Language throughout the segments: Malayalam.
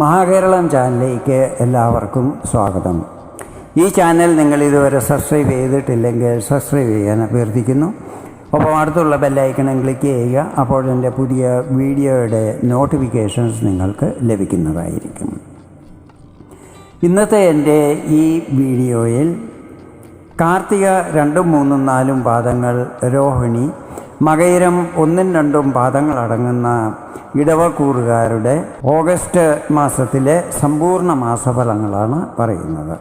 മഹാകേരളം ചാനലിലേക്ക് എല്ലാവർക്കും സ്വാഗതം. ഈ ചാനൽ നിങ്ങൾ ഇതുവരെ സബ്സ്ക്രൈബ് ചെയ്തിട്ടില്ലെങ്കിൽ സബ്സ്ക്രൈബ് ചെയ്യാൻ അഭ്യർത്ഥിക്കുന്നു. ഒപ്പം അടുത്തുള്ള ബെല്ലൈക്കണം ക്ലിക്ക് ചെയ്യുക അപ്പോൾ എന്റെ പുതിയ വീഡിയോയുടെ നോട്ടിഫിക്കേഷൻസ് നിങ്ങൾക്ക് ലഭിക്കുന്നതായിരിക്കും. ഇന്നത്തെ എന്റെ ഈ വീഡിയോയിൽ കാർത്തിക രണ്ടും മൂന്നും നാലും പാദങ്ങൾ രോഹിണി മകയിരം ഒന്നും രണ്ടും പാദങ്ങൾ അടങ്ങുന്ന ഇടവക്കൂറുകാരുടെ ഓഗസ്റ്റ് മാസത്തിലെ സമ്പൂർണ മാസഫലങ്ങളാണ് പറയുന്നത്.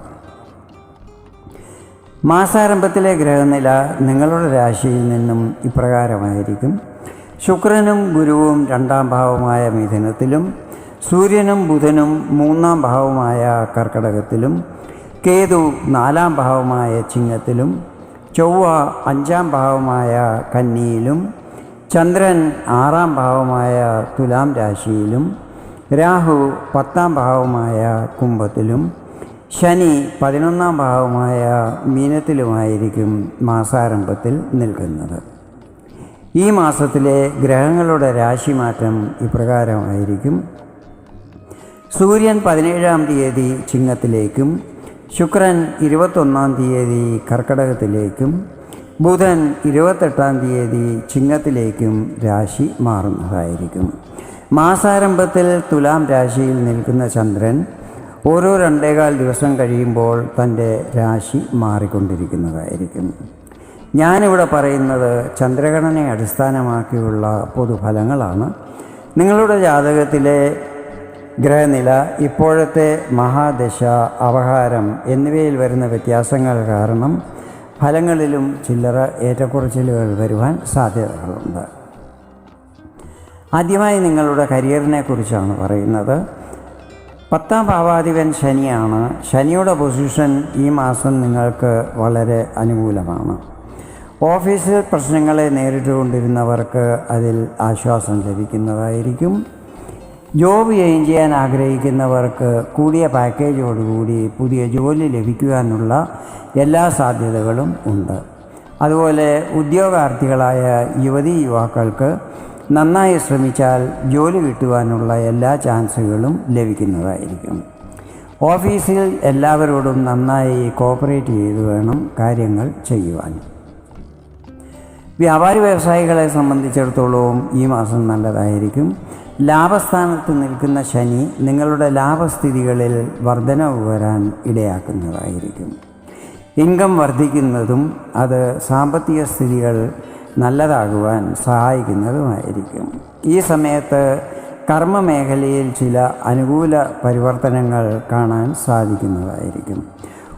മാസാരംഭത്തിലെ ഗ്രഹനില നിങ്ങളുടെ രാശിയിൽ നിന്നും ഇപ്രകാരമായിരിക്കും. ശുക്രനും ഗുരുവും രണ്ടാം ഭാവമായ മിഥുനത്തിലും സൂര്യനും ബുധനും മൂന്നാം ഭാവമായ കർക്കടകത്തിലും കേതു നാലാം ഭാവമായ ചിങ്ങത്തിലും ചൊവ്വ അഞ്ചാം ഭാവമായ കന്നിയിലും ചന്ദ്രൻ ആറാം ഭാവമായ തുലാം രാശിയിലും രാഹു പത്താം ഭാവമായ കുംഭത്തിലും ശനി പതിനൊന്നാം ഭാവമായ മീനത്തിലുമായിരിക്കും മാസാരംഭത്തിൽ നിൽക്കുന്നത്. ഈ മാസത്തിലെ ഗ്രഹങ്ങളുടെ രാശിമാറ്റം ഇപ്രകാരമായിരിക്കും. സൂര്യൻ പതിനേഴാം തീയതി ചിങ്ങത്തിലേക്കും ശുക്രൻ ഇരുപത്തൊന്നാം തീയതി കർക്കടകത്തിലേക്കും ബുധൻ ഇരുപത്തെട്ടാം തീയതി ചിങ്ങത്തിലേക്കും രാശി മാറുന്നതായിരിക്കും. മാസാരംഭത്തിൽ തുലാം രാശിയിൽ നിൽക്കുന്ന ചന്ദ്രൻ ഓരോ രണ്ടേകാൽ ദിവസം കഴിയുമ്പോൾ തന്റെ രാശി മാറിക്കൊണ്ടിരിക്കുന്നതായിരിക്കും. ഞാനിവിടെ പറയുന്നത് ചന്ദ്രഗണനയെ അടിസ്ഥാനമാക്കിയുള്ള പൊതുഫലങ്ങളാണ്. നിങ്ങളുടെ ജാതകത്തിലെ ഗ്രഹനില ഇപ്പോഴത്തെ മഹാദശ അവഹാരം എന്നിവയിൽ വരുന്ന വ്യത്യാസങ്ങൾ കാരണം ഫലങ്ങളിലും ചില്ലറ ഏറ്റക്കുറച്ചിലുകൾ വരുവാൻ സാധ്യതകളുണ്ട്. ആദ്യമായി നിങ്ങളുടെ കരിയറിനെ കുറിച്ചാണ് പറയുന്നത്. പത്താം ഭാവാധിപൻ ശനിയാണ്. ശനിയുടെ പൊസിഷൻ ഈ മാസം നിങ്ങൾക്ക് വളരെ അനുകൂലമാണ്. ഓഫീസിൽ പ്രശ്നങ്ങളെ നേരിട്ടുകൊണ്ടിരുന്നവർക്ക് അതിൽ ആശ്വാസം ലഭിക്കുന്നതായിരിക്കും. ജോബ് ചേഞ്ച് ചെയ്യാൻ ആഗ്രഹിക്കുന്നവർക്ക് കൂടിയ പാക്കേജോടുകൂടി പുതിയ ജോലി ലഭിക്കുവാനുള്ള എല്ലാ സാധ്യതകളും ഉണ്ട്. അതുപോലെ ഉദ്യോഗാർത്ഥികളായ യുവതി യുവാക്കൾക്ക് നന്നായി ശ്രമിച്ചാൽ ജോലി കിട്ടുവാനുള്ള എല്ലാ ചാൻസുകളും ലഭിക്കുന്നതായിരിക്കും. ഓഫീസിൽ എല്ലാവരോടും നന്നായി കോപ്പറേറ്റ് ചെയ്തു വേണം കാര്യങ്ങൾ ചെയ്യുവാൻ. വ്യാപാരി വ്യവസായികളെ സംബന്ധിച്ചിടത്തോളവും ഈ മാസം നല്ലതായിരിക്കും. ലാഭസ്ഥാനത്ത് നിൽക്കുന്ന ശനി നിങ്ങളുടെ ലാഭസ്ഥിതികളിൽ വർധനവ് വരാൻ ഇടയാക്കുന്നതായിരിക്കും. ഇൻകം വർദ്ധിക്കുന്നതും അത് സാമ്പത്തിക സ്ഥിതികൾ നല്ലതാകുവാൻ സഹായിക്കുന്നതുമായിരിക്കും. ഈ സമയത്ത് കർമ്മ മേഖലയിൽ ചില അനുകൂല പരിവർത്തനങ്ങൾ കാണാൻ സാധിക്കുന്നതായിരിക്കും.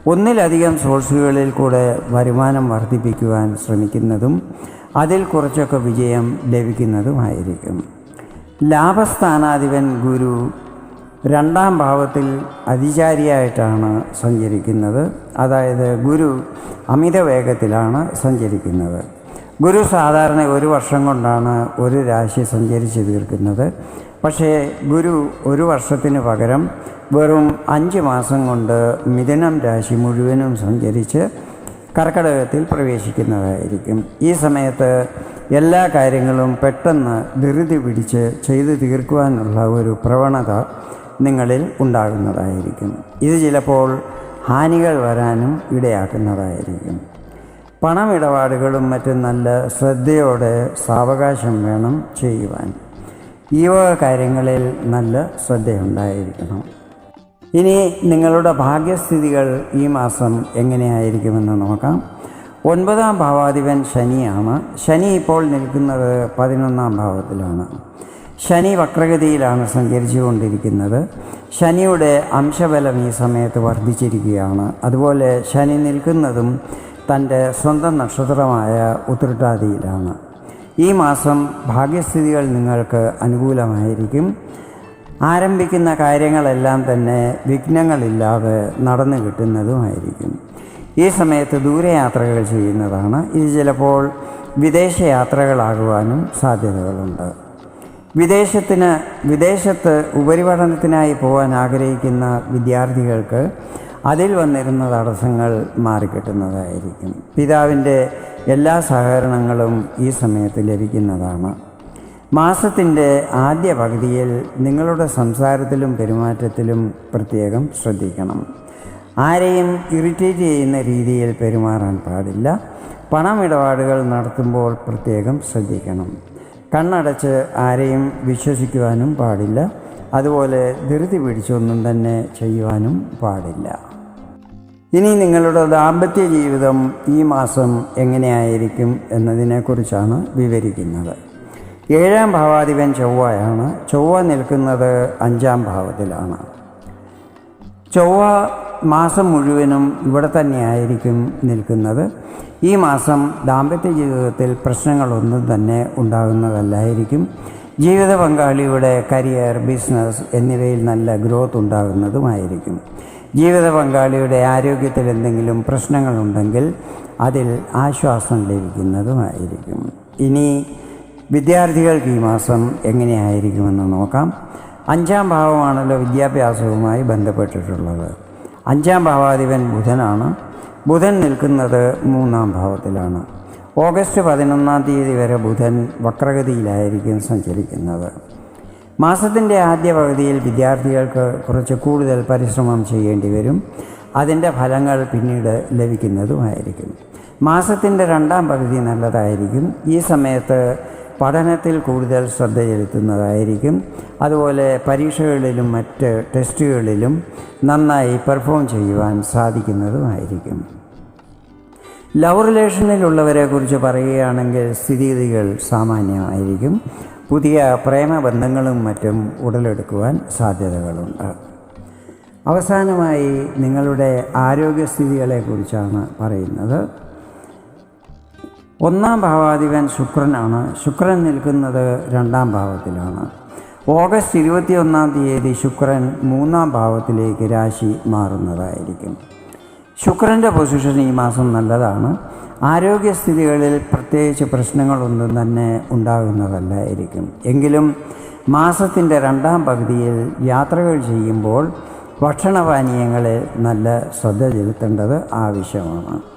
ഒന്നിലധികം സോഴ്സുകളിൽ കൂടെ വരുമാനം വർദ്ധിപ്പിക്കുവാൻ ശ്രമിക്കുന്നതും അതിൽ കുറച്ചൊക്കെ വിജയം ലഭിക്കുന്നതുമായിരിക്കും. ലാഭസ്ഥാനാധിപൻ ഗുരു രണ്ടാം ഭാവത്തിൽ അതിചാരിയായിട്ടാണ് സഞ്ചരിക്കുന്നത്. അതായത് ഗുരു അമിത വേഗത്തിലാണ് സഞ്ചരിക്കുന്നത്. ഗുരു സാധാരണ ഒരു വർഷം കൊണ്ടാണ് ഒരു രാശി സഞ്ചരിച്ച് തീർക്കുന്നത്. പക്ഷേ ഗുരു ഒരു വർഷത്തിന് പകരം വെറും അഞ്ച് മാസം കൊണ്ട് മിഥുനം രാശി മുഴുവനും സഞ്ചരിച്ച് കർക്കടകത്തിൽ പ്രവേശിക്കുന്നതായിരിക്കും. ഈ സമയത്ത് എല്ലാ കാര്യങ്ങളും പെട്ടെന്ന് ധൃതി പിടിച്ച് ചെയ്തു തീർക്കുവാനുള്ള ഒരു പ്രവണത നിങ്ങളിൽ ഉണ്ടാകുന്നതായിരിക്കും. ഇത് ചിലപ്പോൾ ഹാനികൾ വരാനും ഇടയാക്കുന്നതായിരിക്കും. പണമിടപാടുകളും മറ്റും നല്ല ശ്രദ്ധയോടെ സാവകാശം വേണം ചെയ്യുവാൻ. ഈ വക കാര്യങ്ങളിൽ നല്ല ശ്രദ്ധയുണ്ടായിരിക്കണം. ഇനി നിങ്ങളുടെ ഭാഗ്യസ്ഥിതികൾ ഈ മാസം എങ്ങനെയായിരിക്കുമെന്ന് നോക്കാം. ഒൻപതാം ഭാവാധിപൻ ശനിയാണ്. ശനി ഇപ്പോൾ നിൽക്കുന്നത് പതിനൊന്നാം ഭാവത്തിലാണ്. ശനി വക്രഗതിയിലാണ് സഞ്ചരിച്ചുകൊണ്ടിരിക്കുന്നത്. ശനിയുടെ അംശബലം ഈ സമയത്ത് വർദ്ധിച്ചിരിക്കുകയാണ്. അതുപോലെ ശനി നിൽക്കുന്നതും തന്റെ സ്വന്തം നക്ഷത്രമായ ഉത്രട്ടാതിയിലാണ്. ഈ മാസം ഭാഗ്യസ്ഥിതികൾ നിങ്ങൾക്ക് അനുകൂലമായിരിക്കും. ആരംഭിക്കുന്ന കാര്യങ്ങളെല്ലാം തന്നെ വിഘ്നങ്ങളില്ലാതെ നടന്നു കിട്ടുന്നതുമായിരിക്കും. ഈ സമയത്ത് ദൂരയാത്രകൾ ചെയ്യുന്നതാണ്. ഇത് ചിലപ്പോൾ വിദേശയാത്രകളാകുവാനും സാധ്യതകളുണ്ട്. വിദേശത്തിന് വിദേശത്ത് ഉപരിപഠനത്തിനായി പോകാൻ ആഗ്രഹിക്കുന്ന വിദ്യാർത്ഥികൾക്ക് അതിൽ വന്നിരുന്ന തടസ്സങ്ങൾ മാറിക്കിട്ടുന്നതായിരിക്കും. പിതാവിന്റെ എല്ലാ സഹകരണങ്ങളും ഈ സമയത്ത് ലഭിക്കുന്നതാണ്. മാസത്തിന്റെ ആദ്യ പകുതിയിൽ നിങ്ങളുടെ സംസാരത്തിലും പെരുമാറ്റത്തിലും പ്രത്യേകം ശ്രദ്ധിക്കണം. ആരെയും ഇറിറ്റേറ്റ് ചെയ്യുന്ന രീതിയിൽ പെരുമാറാൻ പാടില്ല. പണമിടപാടുകൾ നടത്തുമ്പോൾ പ്രത്യേകം ശ്രദ്ധിക്കണം. കണ്ണടച്ച് ആരെയും വിശ്വസിക്കുവാനും പാടില്ല. അതുപോലെ ധൃതി പിടിച്ചൊന്നും തന്നെ ചെയ്യുവാനും പാടില്ല. ഇനി നിങ്ങളുടെ ദാമ്പത്യ ജീവിതം ഈ മാസം എങ്ങനെയായിരിക്കും എന്നതിനെക്കുറിച്ചാണ് വിവരിക്കുന്നത്. ഏഴാം ഭാവാധിപൻ ചൊവ്വയാണ്. ചൊവ്വ നിൽക്കുന്നത് അഞ്ചാം ഭാവത്തിലാണ്. ചൊവ്വ മാസം മുഴുവനും ഇവിടെ തന്നെയായിരിക്കും നിൽക്കുന്നത്. ഈ മാസം ദാമ്പത്യ ജീവിതത്തിൽ പ്രശ്നങ്ങളൊന്നും തന്നെ ഉണ്ടാകുന്നതല്ലായിരിക്കും. ജീവിത പങ്കാളിയുടെ കരിയർ ബിസിനസ് എന്നിവയിൽ നല്ല ഗ്രോത്ത് ഉണ്ടാകുന്നതുമായിരിക്കും. ജീവിത പങ്കാളിയുടെ ആരോഗ്യത്തിൽ എന്തെങ്കിലും പ്രശ്നങ്ങളുണ്ടെങ്കിൽ അതിൽ ആശ്വാസം ലഭിക്കുന്നതുമായിരിക്കും. ഇനി വിദ്യാർത്ഥികൾക്ക് ഈ മാസം എങ്ങനെയായിരിക്കുമെന്ന് നോക്കാം. അഞ്ചാം ഭാവമാണല്ലോ വിദ്യാഭ്യാസവുമായി ബന്ധപ്പെട്ടിട്ടുള്ളത്. അഞ്ചാം ഭാവാധിപൻ ബുധനാണ്. ബുധൻ നിൽക്കുന്നത് മൂന്നാം ഭാവത്തിലാണ്. ഓഗസ്റ്റ് പതിനൊന്നാം തീയതി വരെ ബുധൻ വക്രഗതിയിലായിരിക്കും സഞ്ചരിക്കുന്നത്. മാസത്തിന്റെ ആദ്യ പകുതിയിൽ വിദ്യാർത്ഥികൾക്ക് കുറച്ച് കൂടുതൽ പരിശ്രമം ചെയ്യേണ്ടി വരും. അതിന്റെ ഫലങ്ങൾ പിന്നീട് ലഭിക്കുന്നതുമായിരിക്കും. മാസത്തിന്റെ രണ്ടാം പകുതി നല്ലതായിരിക്കും. ഈ സമയത്ത് പഠനത്തിൽ കൂടുതൽ ശ്രദ്ധ ചെലുത്തുന്നതായിരിക്കും. അതുപോലെ പരീക്ഷകളിലും മറ്റ് ടെസ്റ്റുകളിലും നന്നായി പെർഫോം ചെയ്യുവാൻ സാധിക്കുന്നതുമായിരിക്കും. ലവ് റിലേഷനിലുള്ളവരെ കുറിച്ച് പറയുകയാണെങ്കിൽ സ്ഥിതിഗതികൾ സാമാന്യമായിരിക്കും. പുതിയ പ്രേമബന്ധങ്ങളും മറ്റും ഉടലെടുക്കുവാൻ സാധ്യതകളുണ്ട്. അവസാനമായി നിങ്ങളുടെ ആരോഗ്യസ്ഥിതികളെക്കുറിച്ചാണ് പറയുന്നത്. ഒന്നാം ഭാവാധിപൻ ശുക്രനാണ്. ശുക്രൻ നിൽക്കുന്നത് രണ്ടാം ഭാവത്തിലാണ്. ഓഗസ്റ്റ് ഇരുപത്തിയൊന്നാം തീയതി ശുക്രൻ മൂന്നാം ഭാവത്തിലേക്ക് രാശി മാറുന്നതായിരിക്കും. ശുക്രന്റെ പൊസിഷൻ ഈ മാസം നല്ലതാണ്. ആരോഗ്യസ്ഥിതികളിൽ പ്രത്യേകിച്ച് പ്രശ്നങ്ങളൊന്നും തന്നെ ഉണ്ടാകുന്നതല്ലായിരിക്കും. എങ്കിലും മാസത്തിന്റെ രണ്ടാം പകുതിയിൽ യാത്രകൾ ചെയ്യുമ്പോൾ ഭക്ഷണപാനീയങ്ങളിൽ നല്ല ശ്രദ്ധ ചെലുത്തേണ്ടത് ആവശ്യമാണ്.